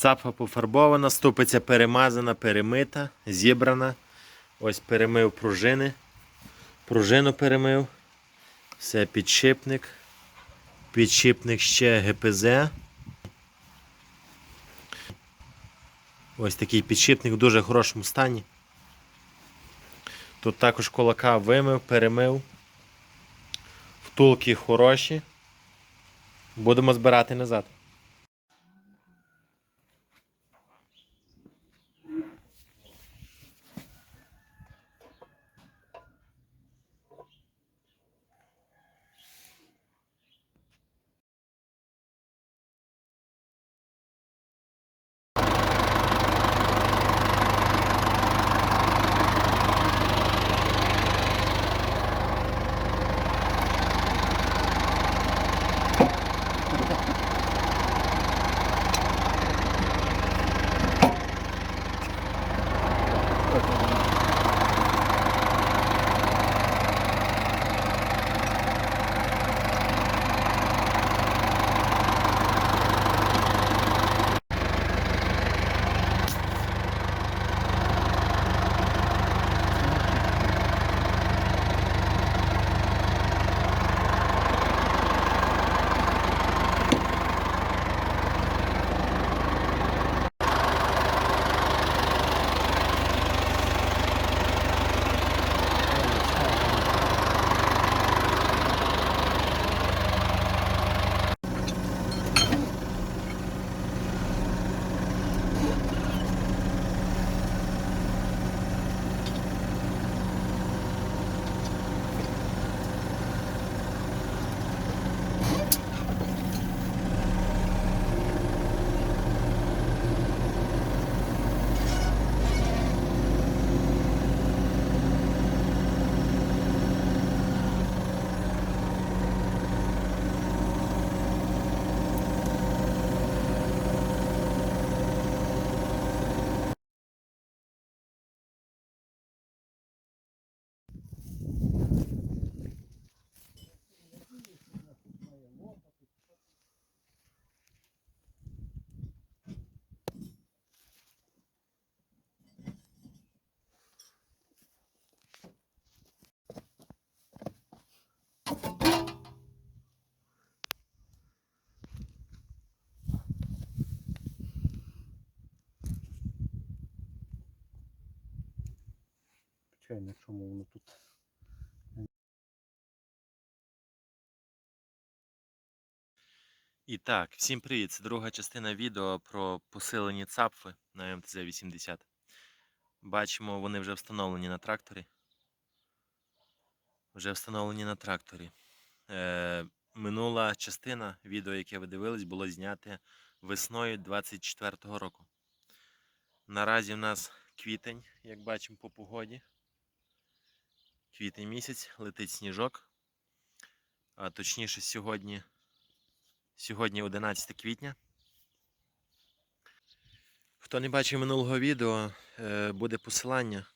Цапа пофарбована, ступиця перемазана, перемита, зібрана. Ось перемив пружини. Пружину перемив. Все, підшипник. Підшипник ще ГПЗ. Ось такий підшипник в дуже хорошому стані. Тут також кулака вимив, перемив. Втулки хороші. Будемо збирати назад. Чай, на чому воно тут? І так, всім привіт! Це друга частина відео про посилені цапфи на МТЗ-80. Бачимо, вони вже встановлені на тракторі. Вже встановлені на тракторі. Е, минула частина відео, яке ви дивились, було зняте весною 24-го року. Наразі в нас квітень, як бачимо по погоді. Квітень місяць, летить сніжок. А точніше, сьогодні Сьогодні 11 квітня. Хто не бачив минулого відео, е, буде посилання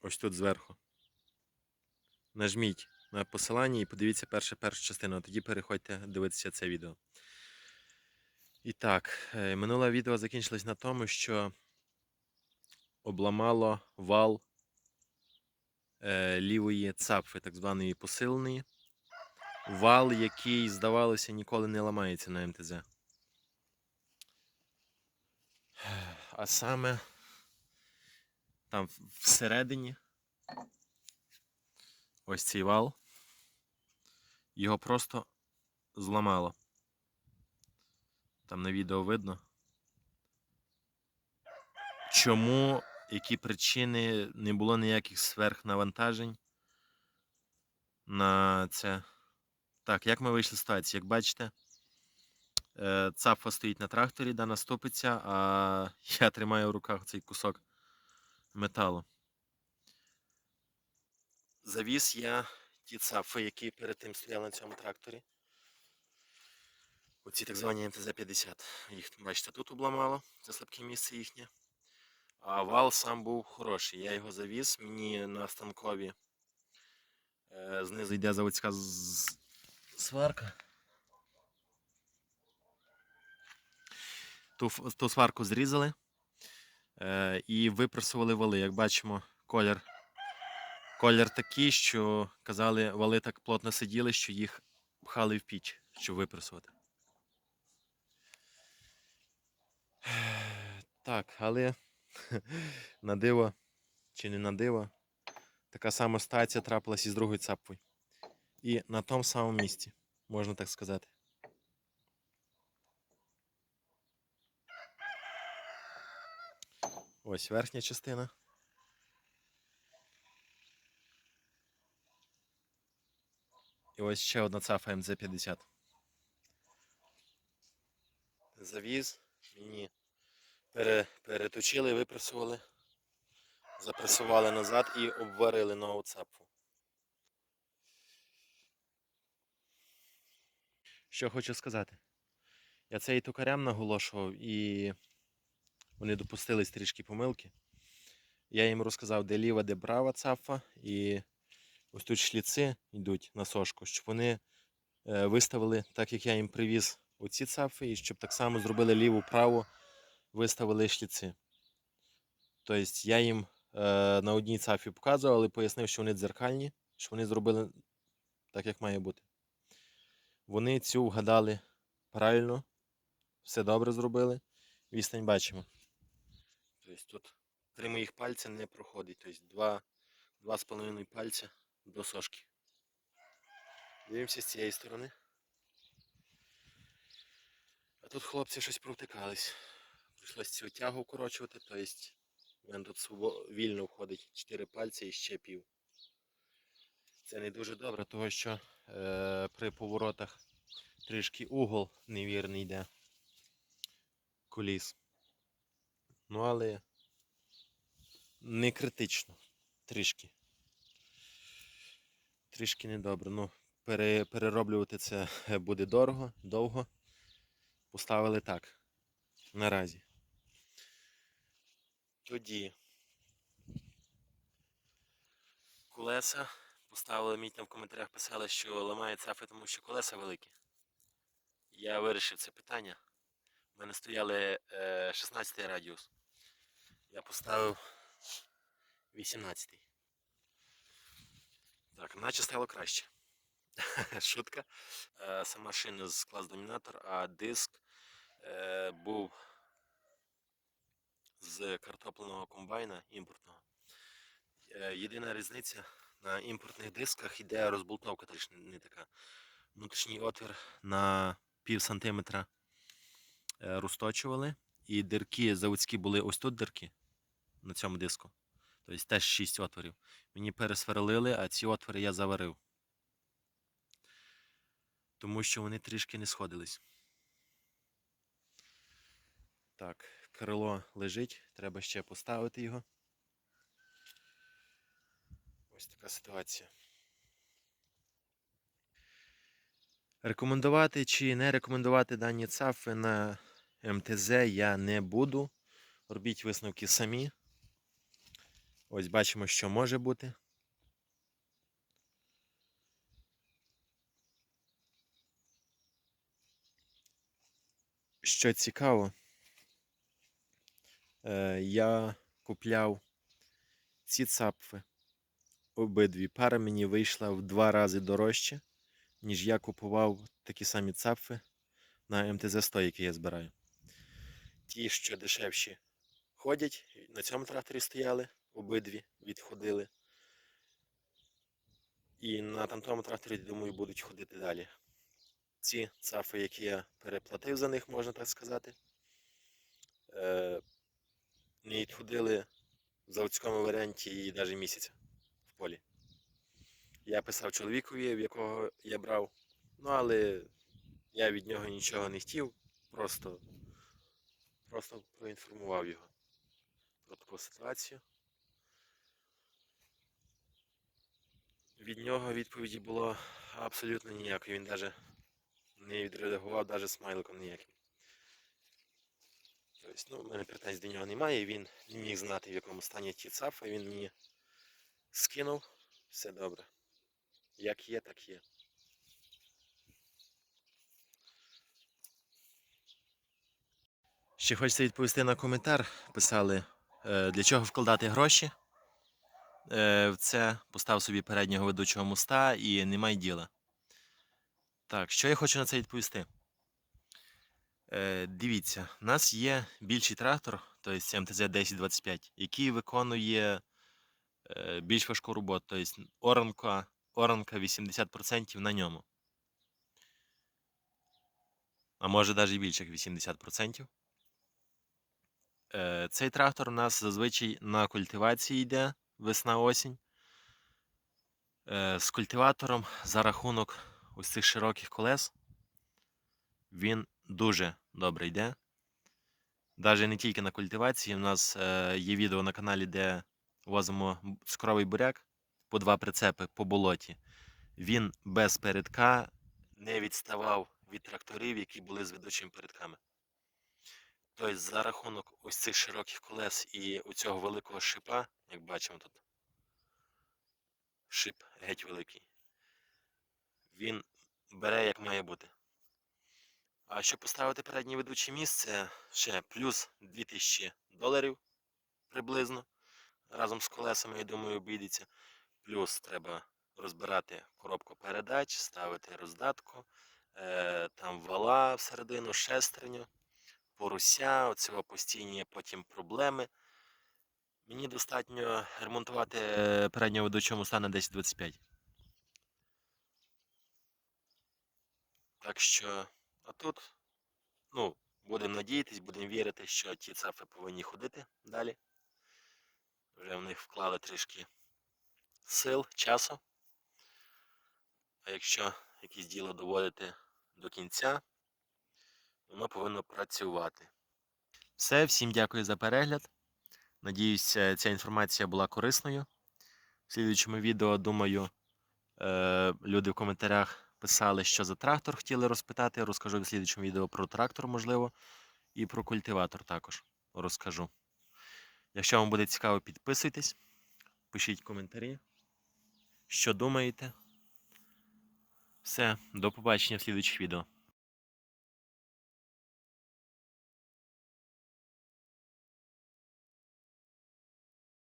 ось тут зверху. Нажміть на посилання і подивіться першу, першу частину, а тоді переходьте дивитися це відео. І так, е, минуле відео закінчилось на тому, що обламало вал лівої цапфи, так званої посиленої вал, який, здавалося, ніколи не ламається на МТЗ. А саме там всередині ось цей вал. Його просто зламало. Там на відео видно. Чому, які причини не було ніяких сверхнавантажень на це. Так, як ми вийшли з ситуації? Як бачите, е, цапфа стоїть на тракторі, дана ступиця, а я тримаю в руках цей кусок металу. Завіз я ті цапфи, які перед тим стояли на цьому тракторі. Оці так звані МТЗ-50. Їх, бачите, тут обламало, це слабке місце їхнє. А вал сам був хороший. Я його завіз, мені на станкові е, знизу йде заводська з- сварка. ту, ту сварку зрізали е, і випресували вали. Як бачимо, колір, колір такий, що казали, вали так плотно сиділи, що їх пхали в піч, щоб випресувати. Так, але на диво чи не на диво, така сама ситуація трапилась із другою цапкою. І на тому самому місці, можна так сказати. Ось верхня частина. І ось ще одна цафа МЗ-50. Завіз, мені пере, переточили, випресували, запресували назад і обварили нову цапфу. Що хочу сказати. Я це і токарям наголошував, і вони допустились трішки помилки. Я їм розказав, де ліва, де права цапфа, і ось тут шліци йдуть на сошку, щоб вони е, виставили, так як я їм привіз оці цапфи, і щоб так само зробили ліву, праву, виставили шліци. Тобто я їм е, на одній цафі показував, але пояснив, що вони дзеркальні, що вони зробили так, як має бути. Вони цю вгадали правильно, все добре зробили. Відстань бачимо. Тобто тут три моїх пальця не проходить. Тобто два, два з половиною пальця до сошки. Дивимося з цієї сторони. А тут хлопці щось провтикались. Прийшлося цю тягу вкорочувати, тобто в мене тут вільно входить 4 пальці і ще пів. Це не дуже добре, тому що е, при поворотах трішки угол невірний йде коліс. Ну, але не критично. Трішки. Трішки недобре. Ну, пере, перероблювати це буде дорого, довго. Поставили так. Наразі. Тоді. Колеса. Поставили мені там в коментарях писали, що ламає цафи, тому що колеса великі. Я вирішив це питання. У мене стояли е, 16 радіус. Я поставив 18. Так, наче стало краще. Шутка. Е, сама шина з клас домінатор, а диск е, був з картопленого комбайна імпортного. Е, єдина різниця на імпортних дисках іде розболтовка трішки не така. Внутрішній отвір на пів сантиметра е, розточували. І дирки заводські були ось тут дирки на цьому диску. Тобто теж 6 отворів. Мені пересверлили, а ці отвори я заварив. Тому що вони трішки не сходились. Так, крило лежить, треба ще поставити його. Ось така ситуація. Рекомендувати чи не рекомендувати дані цафи на МТЗ я не буду. Робіть висновки самі. Ось бачимо, що може бути. Що цікаво, я купляв ці цапфи. Обидві пара мені вийшла в два рази дорожче, ніж я купував такі самі цапфи на МТЗ-100, які я збираю. Ті, що дешевші, ходять, на цьому тракторі стояли, обидві відходили. І на тамтому тракторі, думаю, будуть ходити далі. Ці цафи, які я переплатив за них, можна так сказати, е, не відходили в заводському варіанті і навіть місяця в полі. Я писав чоловікові, в якого я брав, ну але я від нього нічого не хотів, просто, просто проінформував його про таку ситуацію. Від нього відповіді було абсолютно ніякої. Він навіть не відреагував навіть смайликом ніяким. Ну, в мене претензій до нього немає, він не міг знати, в якому стані ті цафи, він мені скинув, все добре. Як є, так є. Ще хочеться відповісти на коментар. Писали, е, для чого вкладати гроші. Е, в це постав собі переднього ведучого моста і немає діла. Так, що я хочу на це відповісти? Е, дивіться, у нас є більший трактор, тобто МТЗ 1025, який виконує е, більш важку роботу, тобто оранка, оранка 80% на ньому. А може навіть більше як 80%. Е, цей трактор у нас зазвичай на культивації йде весна-осінь. Е, з культиватором за рахунок ось цих широких колес він дуже добре йде. Навіть не тільки на культивації. У нас е, є відео на каналі, де возимо цукровий буряк по два прицепи по болоті. Він без передка не відставав від тракторів, які були з ведучими передками. Тобто за рахунок ось цих широких колес і у цього великого шипа, як бачимо тут, шип геть великий, він бере як має бути. А щоб поставити переднє ведуче місце, ще плюс 2000 доларів приблизно. Разом з колесами, я думаю, обійдеться. Плюс треба розбирати коробку передач, ставити роздатку, е, там вала всередину, шестерню, поруся, оцього постійні потім проблеми. Мені достатньо ремонтувати е, переднього ведучого моста на 1025. Так що, а тут, ну, будемо надіятись, будемо вірити, що ті цафи повинні ходити далі. Вже в них вклали трішки сил, часу. А якщо якесь діло доводити до кінця, воно повинно працювати. Все, всім дякую за перегляд. Надіюсь, е, ця інформація була корисною. В слідуючому відео, думаю, е, люди в коментарях писали, що за трактор хотіли розпитати. Розкажу в слідчому відео про трактор, можливо, і про культиватор також розкажу. Якщо вам буде цікаво, підписуйтесь, пишіть коментарі, що думаєте. Все, до побачення в слідчих відео.